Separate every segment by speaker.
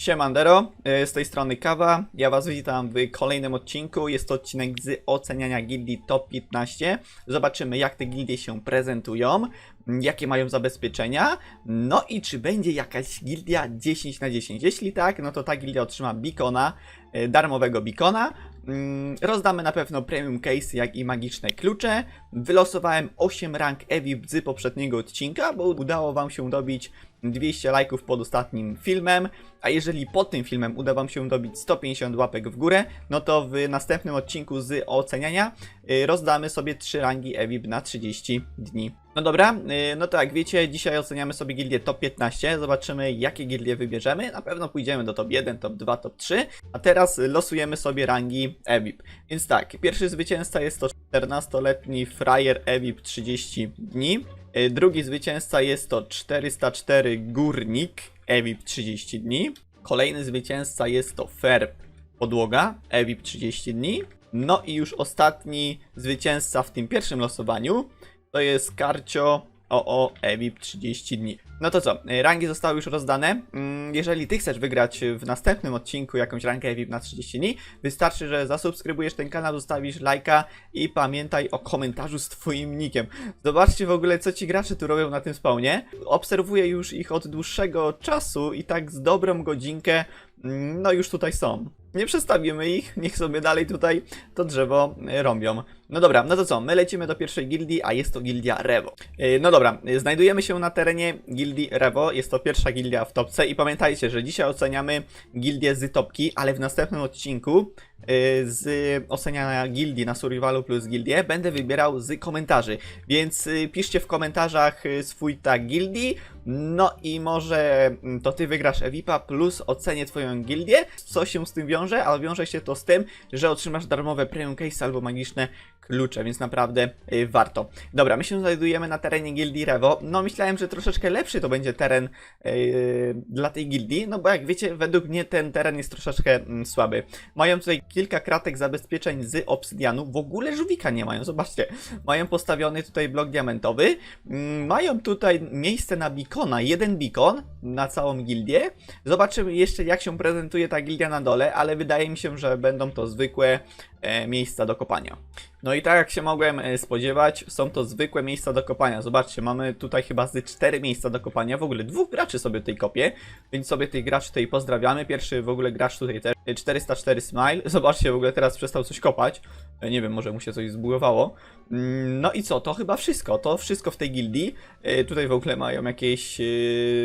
Speaker 1: Siemandero, y, z tej strony Kawa. Ja Was witam w kolejnym odcinku. Jest to odcinek z oceniania gildii Top 15. Zobaczymy, jak te gildie się prezentują, jakie mają zabezpieczenia, no i czy będzie jakaś gildia 10 na 10. Jeśli tak, no to ta gildia otrzyma bikona, y, darmowego bikona. Mm, Rozdamy na pewno premium case, jak i magiczne klucze. Wylosowałem 8 rank EVIP z poprzedniego odcinka, bo udało Wam się dobić 200 lajków pod ostatnim filmem, a jeżeli pod tym filmem uda Wam się dobić 150 łapek w górę, no to w następnym odcinku z oceniania y, rozdamy sobie 3 rangi EVIP na 30 dni. No dobra, y, no to jak wiecie, dzisiaj oceniamy sobie gildię top 15, zobaczymy jakie gildie wybierzemy, na pewno pójdziemy do top 1, top 2, top 3, a teraz losujemy sobie rangi EVIP. Więc tak, pierwszy zwycięzca jest to 14-letni Frajer EVIP 30 dni, Drugi zwycięzca jest to 404 Górnik EVIP 30 dni. Kolejny zwycięzca jest to Ferb Podłoga EVIP 30 dni. No i już ostatni zwycięzca w tym pierwszym losowaniu to jest Karcio OO EVIP 30 dni. No to co, rangi zostały już rozdane. Mm, Jeżeli ty chcesz wygrać w następnym odcinku jakąś rankę EVIP na 30 dni, wystarczy, że zasubskrybujesz ten kanał, zostawisz lajka i pamiętaj o komentarzu z twoim nickiem. Zobaczcie w ogóle, co ci gracze tu robią na tym spawnie. Obserwuję już ich od dłuższego czasu i tak z dobrą godzinkę, mm, no już tutaj są. Nie przestawimy ich, niech sobie dalej tutaj to drzewo rąbią. No dobra, no to co, my lecimy do pierwszej gildii, a jest to gildia Revo. Yy, No dobra, yy, znajdujemy się na terenie gildii Revo, jest to pierwsza gildia w topce i pamiętajcie, że dzisiaj oceniamy gildię z topki, ale w następnym odcinku yy, z oceniania gildii na Survivalu plus gildię będę wybierał z komentarzy, więc piszcie w komentarzach swój tag gildii, no i może mm, to ty wygrasz Evipa plus ocenię twoją gildię. Co się z tym wiąże? A wiąże się to z tym, że otrzymasz darmowe premium case albo magiczne klucze, więc naprawdę y, warto. Dobra, my się znajdujemy na terenie gildii Revo. No myślałem, że troszeczkę lepszy to będzie teren y, dla tej gildii, no bo jak wiecie, według mnie ten teren jest troszeczkę mm, słaby. Mają tutaj kilka kratek zabezpieczeń z obsydianu, w ogóle żółwika nie mają, zobaczcie. Mają postawiony tutaj blok diamentowy, mm, mają tutaj miejsce na bikona, jeden bikon na całą gildię. Zobaczymy jeszcze jak się prezentuje ta gildia na dole, ale wydaje mi się, że będą to zwykłe e, miejsca do kopania. No i tak jak się mogłem e, spodziewać, są to zwykłe miejsca do kopania. Zobaczcie, mamy tutaj chyba z cztery miejsca do kopania. W ogóle dwóch graczy sobie tutaj kopie, więc sobie tych graczy tutaj pozdrawiamy. Pierwszy w ogóle gracz tutaj też, 404 Smile. Zobaczcie, w ogóle teraz przestał coś kopać. E, Nie wiem, może mu się coś zbugowało. Mm, No i co, to chyba wszystko. To wszystko w tej gildii. E, Tutaj w ogóle mają jakieś e,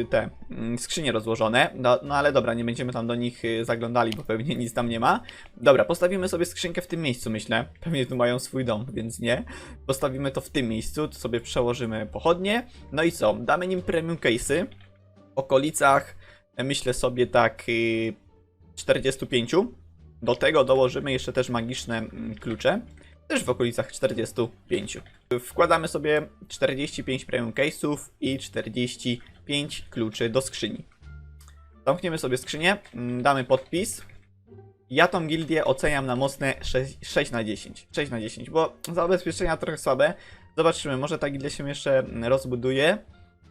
Speaker 1: te mm, skrzynie rozłożone. No, no ale dobra, nie będziemy tam do nich zaglądali, bo pewnie nic tam nie ma. Dobra, postawimy sobie skrzynkę w tym miejscu, myślę. Pewnie tu mają swój dom, więc nie. Postawimy to w tym miejscu, tu sobie przełożymy pochodnie. No i co? Damy nim premium case'y. W okolicach, myślę sobie tak 45. Do tego dołożymy jeszcze też magiczne mm, klucze. Też w okolicach 45. Wkładamy sobie 45 premium case'ów i 45 kluczy do skrzyni. Zamkniemy sobie skrzynię, mm, damy podpis. Ja tą gildię oceniam na mocne 6, 6 na 10. 6 na 10, bo zabezpieczenia trochę słabe. Zobaczymy, może ta gildia się jeszcze mm, rozbuduje.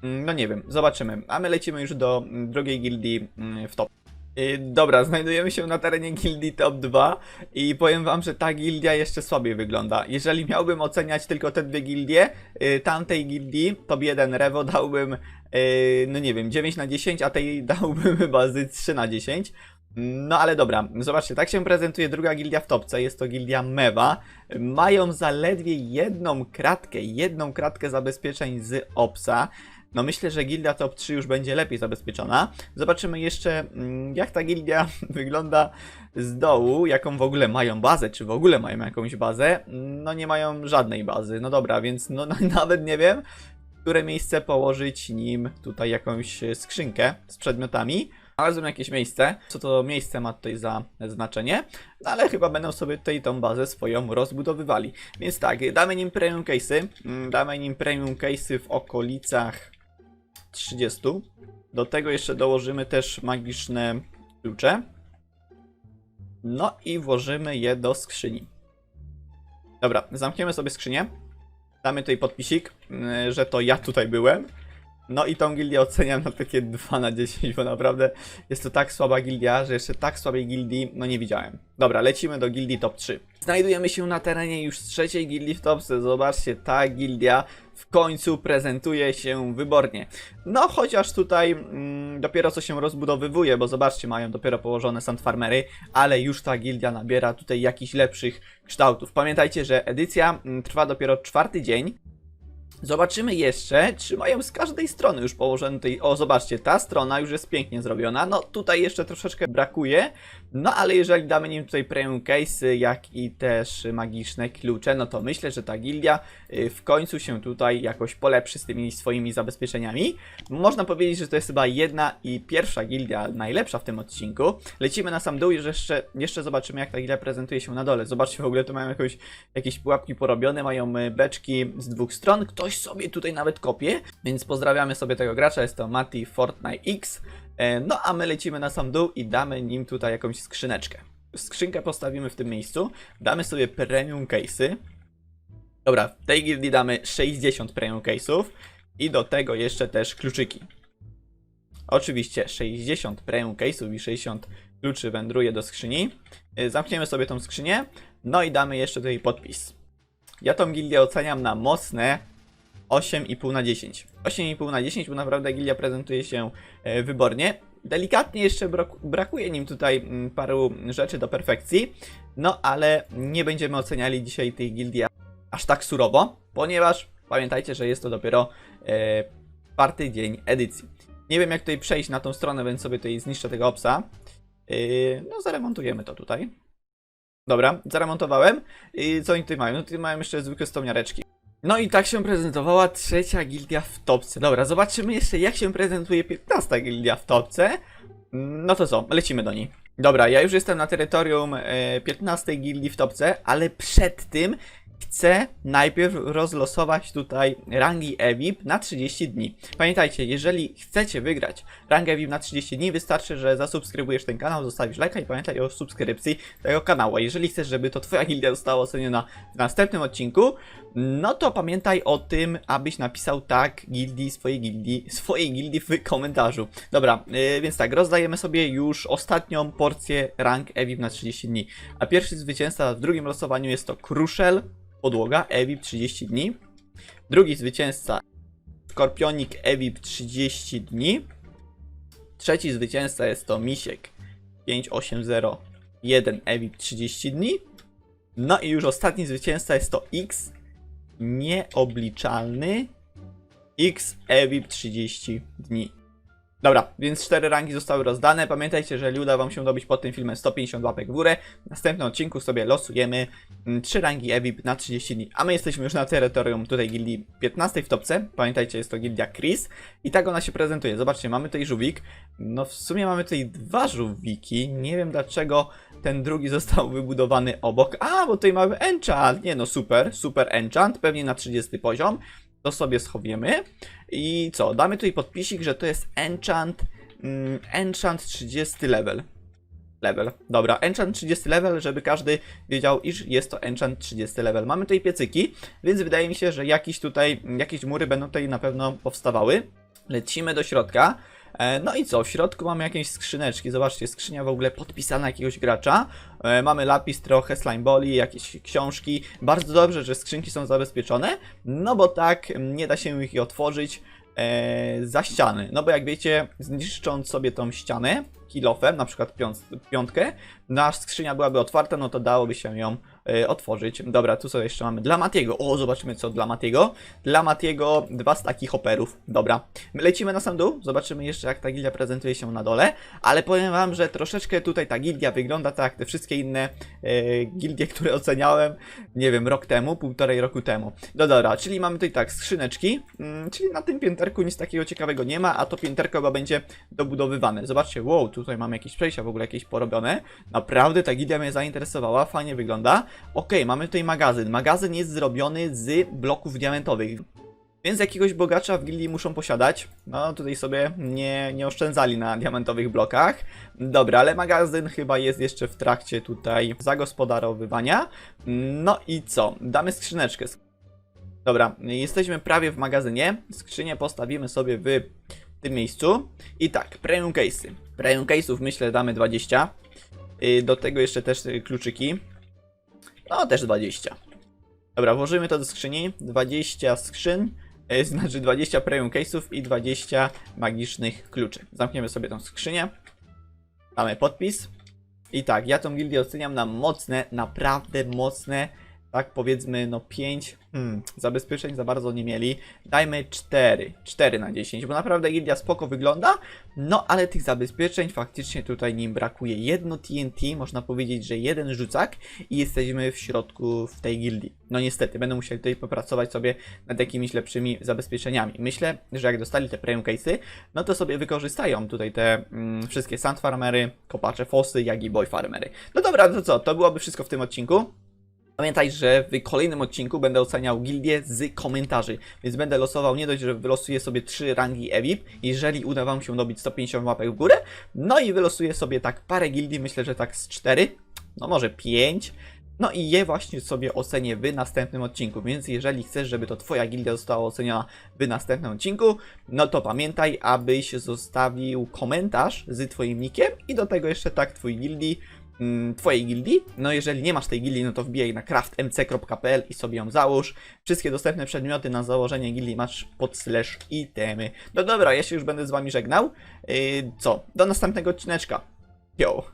Speaker 1: No nie wiem, zobaczymy. A my lecimy już do drugiej gildii w top. Yy, Dobra, znajdujemy się na terenie gildii top 2 i powiem wam, że ta gildia jeszcze słabiej wygląda. Jeżeli miałbym oceniać tylko te dwie gildie, yy, tamtej gildii, top 1 Revo dałbym, yy, no nie wiem, 9 na 10, a tej dałbym chyba z 3 na 10. No ale dobra, zobaczcie, tak się prezentuje druga gildia w topce, jest to gildia Mewa. Mają zaledwie jedną kratkę, jedną kratkę zabezpieczeń z Opsa. No myślę, że gildia top 3 już będzie lepiej zabezpieczona. Zobaczymy jeszcze, mm, jak ta gildia wygląda z dołu, jaką w ogóle mają bazę, czy w ogóle mają jakąś bazę. No nie mają żadnej bazy, no dobra, więc no, no nawet nie wiem, które miejsce położyć nim tutaj jakąś skrzynkę z przedmiotami. Znalazłem jakieś miejsce. Co to miejsce ma tutaj za znaczenie? No ale chyba będą sobie tutaj tą bazę swoją rozbudowywali. Więc tak, damy nim premium case'y. Mm, Damy nim premium case'y w okolicach 30. Do tego jeszcze dołożymy też magiczne klucze. No i włożymy je do skrzyni. Dobra, zamkniemy sobie skrzynię. Damy tutaj podpisik, mm, że to ja tutaj byłem. No i tą gildię oceniam na takie 2 na 10, bo naprawdę jest to tak słaba gildia, że jeszcze tak słabej gildii no nie widziałem. Dobra, lecimy do gildii top 3. Znajdujemy się na terenie już trzeciej gildii w topce. Zobaczcie, ta gildia w końcu prezentuje się wybornie. No, chociaż tutaj mm, dopiero co się rozbudowywuje, bo zobaczcie, mają dopiero położone sandfarmery, ale już ta gildia nabiera tutaj jakichś lepszych kształtów. Pamiętajcie, że edycja mm, trwa dopiero czwarty dzień. Zobaczymy jeszcze, czy mają z każdej strony już położone tutaj. O, zobaczcie, ta strona już jest pięknie zrobiona. No, tutaj jeszcze troszeczkę brakuje. No, ale jeżeli damy nim tutaj premium case'y, jak i też magiczne klucze, no to myślę, że ta gildia y, w końcu się tutaj jakoś polepszy z tymi swoimi zabezpieczeniami. Można powiedzieć, że to jest chyba jedna i pierwsza gildia najlepsza w tym odcinku. Lecimy na sam dół i jeszcze, jeszcze zobaczymy, jak ta gildia prezentuje się na dole. Zobaczcie, w ogóle tu mają jakoś, jakieś pułapki porobione, mają y, beczki z dwóch stron. Ktoś sobie tutaj nawet kopie, więc pozdrawiamy sobie tego gracza, jest to Mati Fortnite X. E, No a my lecimy na sam dół i damy nim tutaj jakąś skrzyneczkę. Skrzynkę postawimy w tym miejscu, damy sobie premium case'y. Dobra, w tej gildii damy 60 premium case'ów i do tego jeszcze też kluczyki. Oczywiście 60 premium case'ów i 60 kluczy wędruje do skrzyni. E, Zamkniemy sobie tą skrzynię, no i damy jeszcze tutaj podpis. Ja tą gildię oceniam na mocne 8,5 na 10. 8,5 na 10, bo naprawdę gilia prezentuje się e, wybornie. Delikatnie jeszcze brak- brakuje nim tutaj mm, paru rzeczy do perfekcji, no ale nie będziemy oceniali dzisiaj tej gildii aż tak surowo, ponieważ pamiętajcie, że jest to dopiero e, czwarty dzień edycji. Nie wiem jak tutaj przejść na tą stronę, więc sobie tutaj zniszczę tego opsa. E, no zaremontujemy to tutaj. Dobra, zaremontowałem. I co oni tutaj mają? No tutaj mają jeszcze zwykłe stopniareczki. No i tak się prezentowała trzecia gildia w topce. Dobra, zobaczymy jeszcze jak się prezentuje 15 gildia w topce. No to co, lecimy do niej. Dobra, ja już jestem na terytorium e, 15 gildii w topce, ale przed tym chcę najpierw rozlosować tutaj rangi EVIP na 30 dni. Pamiętajcie, jeżeli chcecie wygrać rangę EVIP na 30 dni, wystarczy, że zasubskrybujesz ten kanał, zostawisz lajka i pamiętaj o subskrypcji tego kanału. A jeżeli chcesz, żeby to twoja gildia została oceniona w następnym odcinku, no to pamiętaj o tym, abyś napisał tak gildii, swojej gildii, swojej gildii w komentarzu. Dobra, yy, więc tak, rozdajemy sobie już ostatnią porcję rank EVIP na 30 dni. A pierwszy zwycięzca w drugim losowaniu jest to Kruszel, podłoga, EVIP 30 dni. Drugi zwycięzca Skorpionik EVIP 30 dni. Trzeci zwycięzca jest to Misiek 5801 EVIP 30 dni. No i już ostatni zwycięzca jest to X nieobliczalny X EVIP 30 dni. Dobra, więc cztery rangi zostały rozdane. Pamiętajcie, że jeżeli uda Wam się dobić pod tym filmem 150 łapek w górę, w następnym odcinku sobie losujemy mm, trzy rangi EVIP na 30 dni. A my jesteśmy już na terytorium tutaj gildii 15 w topce. Pamiętajcie, jest to gildia Chris. I tak ona się prezentuje. Zobaczcie, mamy tutaj żółwik. No w sumie mamy tutaj dwa żółwiki. Nie wiem dlaczego ten drugi został wybudowany obok. A, bo tutaj mamy enchant. Nie no, super, super enchant. Pewnie na 30 poziom. To sobie schowiemy. I co? Damy tutaj podpisik, że to jest enchant. Mm, enchant 30 level. Level. Dobra, enchant 30 level, żeby każdy wiedział, iż jest to enchant 30 level. Mamy tutaj piecyki, więc wydaje mi się, że jakieś tutaj, jakieś mury będą tutaj na pewno powstawały. Lecimy do środka. E, No i co? W środku mamy jakieś skrzyneczki. Zobaczcie, skrzynia w ogóle podpisana jakiegoś gracza. E, Mamy lapis, trochę slime boli, jakieś książki. Bardzo dobrze, że skrzynki są zabezpieczone, no bo tak nie da się ich otworzyć e, za ściany. No bo jak wiecie, zniszcząc sobie tą ścianę kilofem, na przykład piąt, piątkę, nasz skrzynia byłaby otwarta, no to dałoby się ją e, otworzyć. Dobra, tu sobie jeszcze mamy dla Matiego. O, zobaczymy co dla Matiego. Dla Matiego dwa staki hopperów. Dobra, My lecimy na sam dół, zobaczymy jeszcze jak ta gildia prezentuje się na dole, ale powiem wam, że troszeczkę tutaj ta gildia wygląda tak jak te wszystkie inne e, gildie, które oceniałem, nie wiem, rok temu, półtorej roku temu. No dobra, czyli mamy tutaj tak, skrzyneczki, mm, czyli na tym pięterku nic takiego ciekawego nie ma, a to pięterko chyba będzie dobudowywane. Zobaczcie, wow, tutaj mamy jakieś przejścia w ogóle jakieś porobione. Naprawdę ta gildia mnie zainteresowała, fajnie wygląda. Okej, mamy tutaj magazyn. Magazyn jest zrobiony z bloków diamentowych. Więc jakiegoś bogacza w gildii muszą posiadać. No tutaj sobie nie, nie oszczędzali na diamentowych blokach. Dobra, ale magazyn chyba jest jeszcze w trakcie tutaj zagospodarowywania. No i co? Damy skrzyneczkę. Dobra, jesteśmy prawie w magazynie. Skrzynię postawimy sobie w tym miejscu. I tak, premium case'y. Premium case'ów myślę damy 20. Y, Do tego jeszcze też kluczyki. No, też 20. Dobra, włożymy to do skrzyni. 20 skrzyń, y, znaczy 20 premium case'ów i 20 magicznych kluczy. Zamkniemy sobie tą skrzynię. Mamy podpis. I tak, ja tą gildię oceniam na mocne, naprawdę mocne, tak powiedzmy, no 5 hmm, zabezpieczeń za bardzo nie mieli. Dajmy 4, 4 na 10, bo naprawdę gildia spoko wygląda, no ale tych zabezpieczeń faktycznie tutaj nim brakuje. Jedno TNT, można powiedzieć, że jeden rzucak i jesteśmy w środku w tej gildii. No niestety, będą musieli tutaj popracować sobie nad jakimiś lepszymi zabezpieczeniami. Myślę, że jak dostali te premium case'y, no to sobie wykorzystają tutaj te mm, wszystkie sand farmery, kopacze fosy, jak i boy farmery. No dobra, no to co, to byłoby wszystko w tym odcinku. Pamiętaj, że w kolejnym odcinku będę oceniał gildię z komentarzy, więc będę losował nie dość, że wylosuję sobie 3 rangi EVIP, jeżeli uda Wam się dobić 150 łapek w górę, no i wylosuję sobie tak parę gildii, myślę, że tak z 4, no może 5, no i je właśnie sobie ocenię w następnym odcinku, więc jeżeli chcesz, żeby to Twoja gildia została oceniona w następnym odcinku, no to pamiętaj, abyś zostawił komentarz z Twoim nickiem i do tego jeszcze tak Twój gildii, Twojej gildii. No jeżeli nie masz tej gildii, no to wbijaj na craftmc.pl i sobie ją załóż. Wszystkie dostępne przedmioty na założenie gildii masz pod slash itemy. No dobra, ja się już będę z Wami żegnał. Yy, co? Do następnego odcineczka. Yo!